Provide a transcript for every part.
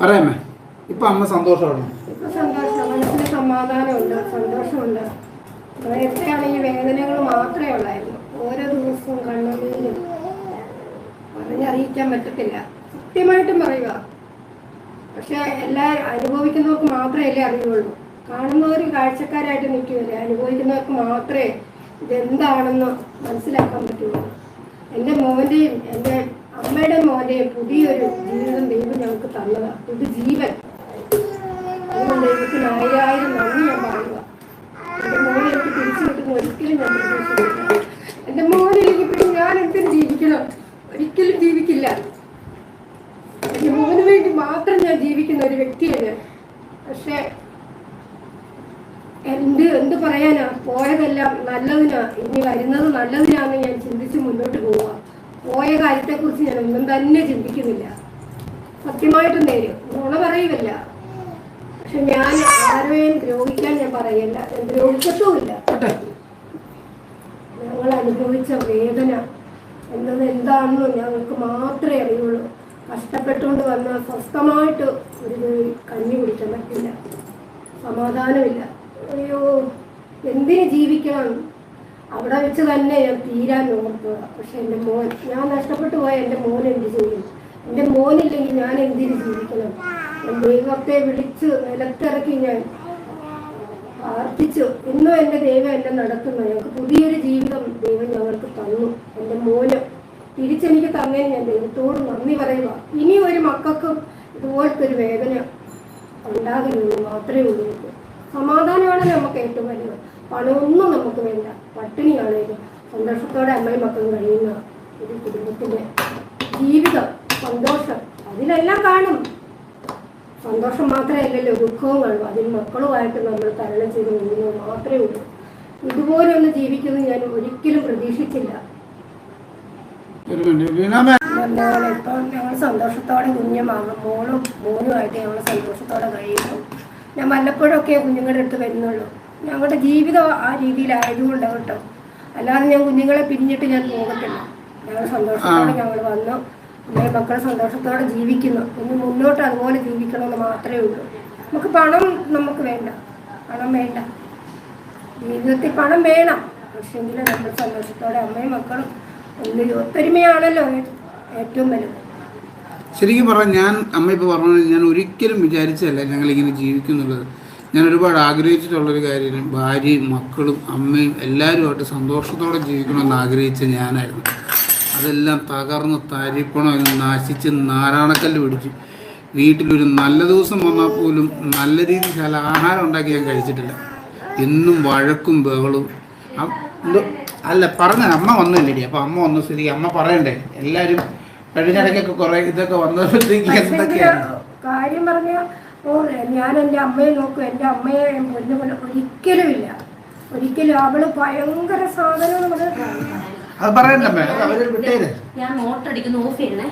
പറയാമേ ഇപ്പൊ അമ്മ സന്തോഷമാണ്? സന്തോഷം. സമാധാനമുണ്ട്. സന്തോഷമുണ്ട്. മാത്രമേ ഉള്ളായിരുന്നു. ഓരോ ദിവസവും സത്യമായിട്ടും പറയുക. പക്ഷെ എല്ലാ അനുഭവിക്കുന്നവർക്ക് മാത്രമേ അറിയുള്ളൂ. കാണുന്നവർ കാഴ്ചക്കാരായിട്ട് നിൽക്കുമല്ലേ? അനുഭവിക്കുന്നവർക്ക് മാത്രമേ ഇതെന്താണെന്ന് മനസ്സിലാക്കാൻ പറ്റുള്ളൂ. എന്റെ മോന്റെയും എന്റെ അമ്മയുടെ മോനെ പുതിയൊരു ജീവിതം ദൈവം ഞങ്ങൾക്ക് തന്നതാണ് പുതു ജീവൻ. അതുകൊണ്ട് ദൈവത്തിന് ആയിരം നന്ദി ഞാൻ പറയുക. എന്റെ മോനെ എനിക്ക് തിരിച്ചു കിട്ടുന്ന ഒരിക്കലും ഞാൻ പ്രതീക്ഷിക്കില്ല എന്റെ എനിക്ക് പിന്നെ ഞാൻ എന്തിനും ജീവിക്കണം? ഒരിക്കലും ജീവിക്കില്ല. എന്റെ മോന് വേണ്ടി മാത്രം ഞാൻ ജീവിക്കുന്ന ഒരു വ്യക്തിയാണ്. പക്ഷേ എന്ത് എന്ത് പറയാനാ? പോയതെല്ലാം നല്ലതിനാ. ഇനി വരുന്നത് നല്ലതിനാന്ന് ഞാൻ ചിന്തിച്ച് മുന്നോട്ട് പോവുക പോയ കാര്യത്തെക്കുറിച്ച് ഞാൻ ഒന്നും തന്നെ ചിന്തിക്കുന്നില്ല. സത്യമായിട്ടും നേരും. നുണ പറയുകയില്ല. പക്ഷെ ഞാൻ ആരെയും ദ്രോഹിക്കാൻ ഞാൻ പറയല്ല. ഞാൻ ദ്രോഹിക്കത്തുമില്ല ഞങ്ങൾ അനുഭവിച്ച വേദന എന്നത് എന്താണെന്ന് ഞങ്ങൾക്ക് മാത്രമേ അറിയുള്ളൂ. കഷ്ടപ്പെട്ടുകൊണ്ട് വന്ന സ്വസ്ഥമായിട്ട് ഒരു കഞ്ഞി കുടിക്കാൻ പറ്റില്ല. സമാധാനമില്ല. അയ്യോ എന്തിന് ജീവിക്കണം? അവിടെ വെച്ച് തന്നെ ഞാൻ തീരാൻ ഓർക്കുക പക്ഷെ എന്റെ മോൻ ഞാൻ നഷ്ടപ്പെട്ടു പോയ എന്റെ മോൻ എന്ത് ചെയ്യും എന്റെ മോനില്ലെങ്കിൽ ഞാൻ എന്തിന് ജീവിക്കണം? ദൈവത്തെ വിളിച്ച് നിലത്തിറക്കി ഞാൻ പ്രാർത്ഥിച്ചു. ഇന്നും എന്റെ ദൈവം എന്നെ നടത്തുന്നു. ഞങ്ങൾക്ക് പുതിയൊരു ജീവിതം ദൈവം ഞങ്ങൾക്ക് തന്നു. എന്റെ മോന് തിരിച്ചെനിക്ക് തന്നതിന് ഞാൻ ദൈവത്തോട് നന്ദി പറയുക. ഇനി ഒരു മക്കൾക്കും ഇതുപോലത്തെ ഒരു വേദന ഉണ്ടാകരുത് മാത്രമേ ഉള്ളൂ. സമാധാനമാണ് നമുക്ക് ഏറ്റവും വലുത് പണമൊന്നും നമുക്ക് വേണ്ട. പട്ടിണിയാണേലും സന്തോഷത്തോടെ അമ്മയും മക്കളും കഴിയുന്ന ഒരു കുടുംബത്തിന്റെ ജീവിതം സന്തോഷം. അതിലെല്ലാം കാണും. സന്തോഷം മാത്രമല്ലല്ലോ ദുഃഖവും കാണും അതിൽ മക്കളുമായിട്ട് നമ്മൾ തരണം ചെയ്ത് മുന്നോട്ട് മാത്രമേ ഉള്ളൂ. ഇതുപോലെ ഒന്ന് ജീവിക്കുന്നത് ഞാൻ ഒരിക്കലും പ്രതീക്ഷിച്ചില്ല. ഇപ്പം ഞങ്ങൾ സന്തോഷത്തോടെ കുഞ്ഞു മോളും മോനുമായിട്ട് ഞങ്ങൾ സന്തോഷത്തോടെ കഴിയുന്നു. ഞാൻ വല്ലപ്പോഴൊക്കെ കുഞ്ഞുങ്ങളുടെ അടുത്ത് വരുന്നുള്ളൂ. ഞങ്ങളുടെ ജീവിതം ആ രീതിയിലായതുകൊണ്ട് കേട്ടോ. അല്ലാതെ ഞാൻ കുഞ്ഞുങ്ങളെ പിരിഞ്ഞിട്ട് ഞാൻ പോകത്തില്ല. ഞങ്ങൾ സന്തോഷത്തോടെ ഞങ്ങൾ വന്നു. അമ്മയും മക്കളെ സന്തോഷത്തോടെ ജീവിക്കുന്നു. ഇനി മുന്നോട്ട് അതുപോലെ ജീവിക്കണമെന്ന് മാത്രമേ ഉള്ളൂ. നമുക്ക് പണം നമുക്ക് വേണ്ട. പണം വേണ്ട. ജീവിതത്തിൽ പണം വേണം. പക്ഷെങ്കിലും നമ്മൾ സന്തോഷത്തോടെ അമ്മയും മക്കളും ഒന്നിൽ ഒത്തൊരുമയാണല്ലോ ഏറ്റവും വലുത്. ശരിക്കും പറഞ്ഞാൽ ഞാൻ അമ്മ ഇപ്പോൾ പറഞ്ഞു ഞാൻ ഒരിക്കലും വിചാരിച്ചല്ല ഞങ്ങളിങ്ങനെ ജീവിക്കുന്നുള്ളത്. ഞാൻ ഒരുപാട് ആഗ്രഹിച്ചിട്ടുള്ളൊരു കാര്യം ഭാര്യയും മക്കളും അമ്മയും എല്ലാവരുമായിട്ട് സന്തോഷത്തോടെ ജീവിക്കണമെന്ന് ആഗ്രഹിച്ച ഞാനായിരുന്നു. അതെല്ലാം തകർന്ന് തരിപ്പണം നാശിച്ച് നാരാണക്കല്ല് പിടിച്ചു വീട്ടിലൊരു നല്ല ദിവസം വന്നാൽ പോലും നല്ല രീതിയിൽ ചില ആഹാരം ഉണ്ടാക്കി ഞാൻ കഴിച്ചിട്ടില്ല. എന്നും വഴക്കും ബഹളും. എന്തോ അല്ല പറഞ്ഞ അമ്മ വന്നില്ലേടി. അപ്പം അമ്മ വന്ന. സ്ഥിതി അമ്മ പറയണ്ടേ? എല്ലാവരും കഴിഞ്ഞിടയ്ക്കൊക്കെ കുറേ ഇതൊക്കെ വന്നപ്പോഴത്തേക്ക് എന്തൊക്കെയാണ് കാര്യം പറഞ്ഞ ഓ ഞാൻ എന്റെ അമ്മയെ നോക്കും എന്റെ അമ്മയെ പൊന്നു പോലെ ഒരിക്കലും ഇല്ല. ഒരിക്കലും അവൾ ഭയങ്കര സാധനം നമ്മൾ അത് ഞാൻ മോട്ടർ അടിക്കുന്നു ഓഫ് ചെയ്യണേ.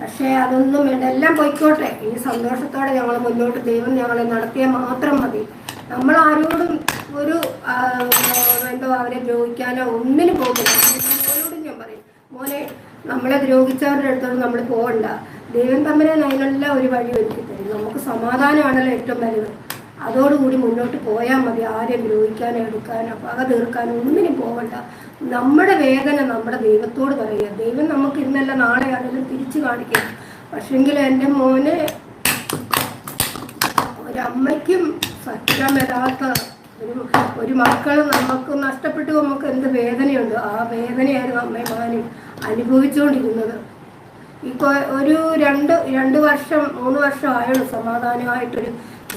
പക്ഷേ അതൊന്നും വേണ്ട എല്ലാം പോയിക്കോട്ടെ. ഈ സന്തോഷത്തോടെ ഞങ്ങൾ മുന്നോട്ട് ദൈവം ഞങ്ങളെ നടത്തിയാൽ മാത്രം മതി. നമ്മൾ ആരോടും ഒരു എന്തോ അവരെ ദ്രോഹിക്കാനോ ഒന്നിനും പോകില്ല. മോനോടും ഞാൻ പറയും മോനെ നമ്മളെ ദ്രോഹിച്ചവരുടെ അടുത്തോട് നമ്മൾ പോകണ്ട. ദൈവം തമ്മിൽ അതിനെല്ലാം ഒരു വഴി തരും നമുക്ക് സമാധാനമാണല്ലോ ഏറ്റവും വലുത് അതോടുകൂടി മുന്നോട്ട് പോയാൽ മതി. ആരെയും ദ്രോഹിക്കാനോ എടുക്കാനോ പക തീർക്കാനോ ഒന്നിനും പോകണ്ട നമ്മുടെ വേദന നമ്മുടെ ദൈവത്തോട് പറയുക. ദൈവം നമുക്ക് ഇന്നല്ല നാളെ ആണെങ്കിലും തിരിച്ചു കാണിക്കുക പക്ഷെങ്കിൽ എന്റെ മോന് ഒരമ്മയ്ക്കും സത്യം വരാത്ത ഒരു ഒരു മക്കൾ നമുക്ക് നഷ്ടപ്പെട്ടു നമുക്ക് എന്ത് വേദനയുണ്ട്? ആ വേദനയായിരുന്നു അമ്മയും മകനും അനുഭവിച്ചുകൊണ്ടിരുന്നത്. ഒരു രണ്ട് രണ്ട് വർഷം മൂന്ന് വർഷം ആയുള്ളൂ സമാധാനമായിട്ടൊരു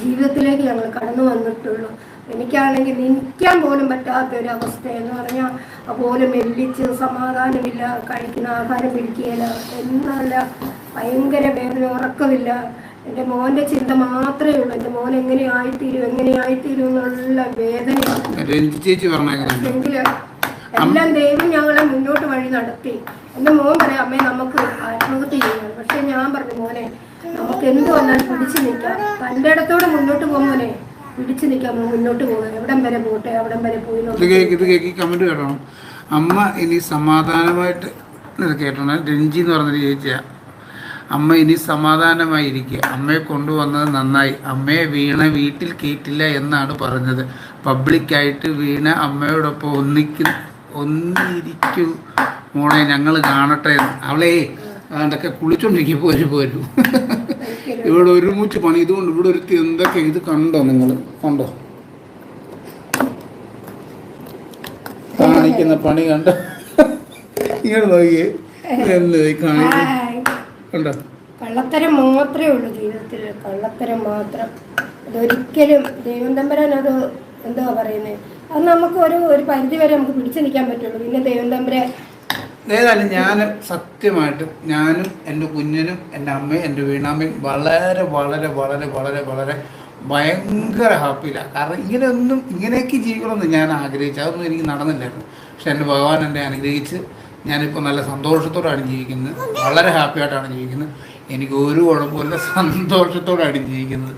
ജീവിതത്തിലേക്ക് ഞങ്ങൾ കടന്നു വന്നിട്ടുള്ളൂ. എനിക്കാണെങ്കിൽ നിൽക്കാൻ പോലും പറ്റാത്ത ഒരു അവസ്ഥ എന്ന് പറഞ്ഞാൽ പോലും മെല്ലിച്ച് സമാധാനമില്ല കഴിക്കുന്ന ആഹാരം പിടിക്കുകയില്ല എന്നല്ല ഭയങ്കര വേദന ഉറക്കമില്ല. എന്റെ മോന്റെ ചിന്ത മാത്രമേ ഉള്ളൂ. എന്റെ മോൻ എങ്ങനെ ആയിത്തീരും എങ്ങനെ ആയിത്തീരും എന്നുള്ള വേദന. എങ്കിൽ എല്ലാം ദൈവം ഞങ്ങളെ മുന്നോട്ട് വഴി നടത്തി. എന്റെ മോൻ പറയാം അമ്മേ നമുക്ക് ആത്മഹത്യ ചെയ്യണം പക്ഷെ ഞാൻ പറഞ്ഞു മോനെ നമുക്ക് എന്ത് വന്നാലും പിടിച്ചു നിൽക്കാം. തന്റെ ഇടത്തോടെ മുന്നോട്ട് പോകുമ്പോനെ പിടിച്ചു നിൽക്കാം മുന്നോട്ട് പോകുക എവിടം വരെ പോട്ടെ? അവിടം വരെ പോയി ഇത് കേട്ടോ. അമ്മ ഇനി സമാധാനമായിട്ട് കേട്ടോ രഞ്ജി എന്ന് പറഞ്ഞൊരു ചേച്ചിയാ. അമ്മ ഇനി സമാധാനമായിരിക്കുക അമ്മയെ കൊണ്ടുവന്നത് നന്നായി. അമ്മയെ വീണ വീട്ടിൽ കേട്ടില്ല എന്നാണ് പറഞ്ഞത്. പബ്ലിക്കായിട്ട് വീണ അമ്മയോടൊപ്പം ഒന്നിക്കു ഒന്നിരിക്കൂ. മോളെ ഞങ്ങൾ കാണട്ടെ. അവളെ അതൊക്കെ കുളിച്ചോണ്ടിരിക്കും പോരു പോരു. ഇവിടെ ഒരുമിച്ച് പണി. ഇതുകൊണ്ട് ഇവിടെ ഒരുത്തി എന്തൊക്കെ ഇത് കണ്ടോ നിങ്ങൾ കണ്ടോ? കാണിക്കുന്ന പണി കണ്ടോ? ഇങ്ങോട്ട് നോക്കിയേ. എന്ത് കാണിക്കും കണ്ടോ? കള്ളത്തരം മാത്രമേ ഉള്ളൂ ജീവിതത്തിൽ കള്ളത്തരം മാത്രം. അതൊരിക്കലും ദൈവം തമ്പരാൻ അത് എന്താ പറയുന്നത് അത് നമുക്ക് ഒരു ഒരു പരിധി വരെ നമുക്ക് പിടിച്ചു നിൽക്കാൻ പറ്റുള്ളൂ. പിന്നെ ദൈവം തമ്പരാൻ. ഏതായാലും ഞാൻ സത്യമായിട്ടും ഞാനും എന്റെ കുഞ്ഞിനും എന്റെ അമ്മയും എന്റെ വീണാമ്മയും വളരെ വളരെ വളരെ വളരെ വളരെ ഭയങ്കര ഹാപ്പിയിലാണ് കാരണം ഇങ്ങനെയൊന്നും ഇങ്ങനെയൊക്കെ ജീവിക്കണമെന്ന് ഞാൻ ആഗ്രഹിച്ചു. അതൊന്നും എനിക്ക് നടന്നില്ലായിരുന്നു. പക്ഷെ എന്റെ ഭഗവാൻ എന്നെ അനുഗ്രഹിച്ച് ഞാനിപ്പോൾ നല്ല സന്തോഷത്തോടാണ് ജീവിക്കുന്നത്. വളരെ ഹാപ്പിയായിട്ടാണ് ജീവിക്കുന്നത്. എനിക്ക് ഒരു കുഴപ്പമില്ല. സന്തോഷത്തോടാണ് ജീവിക്കുന്നത്.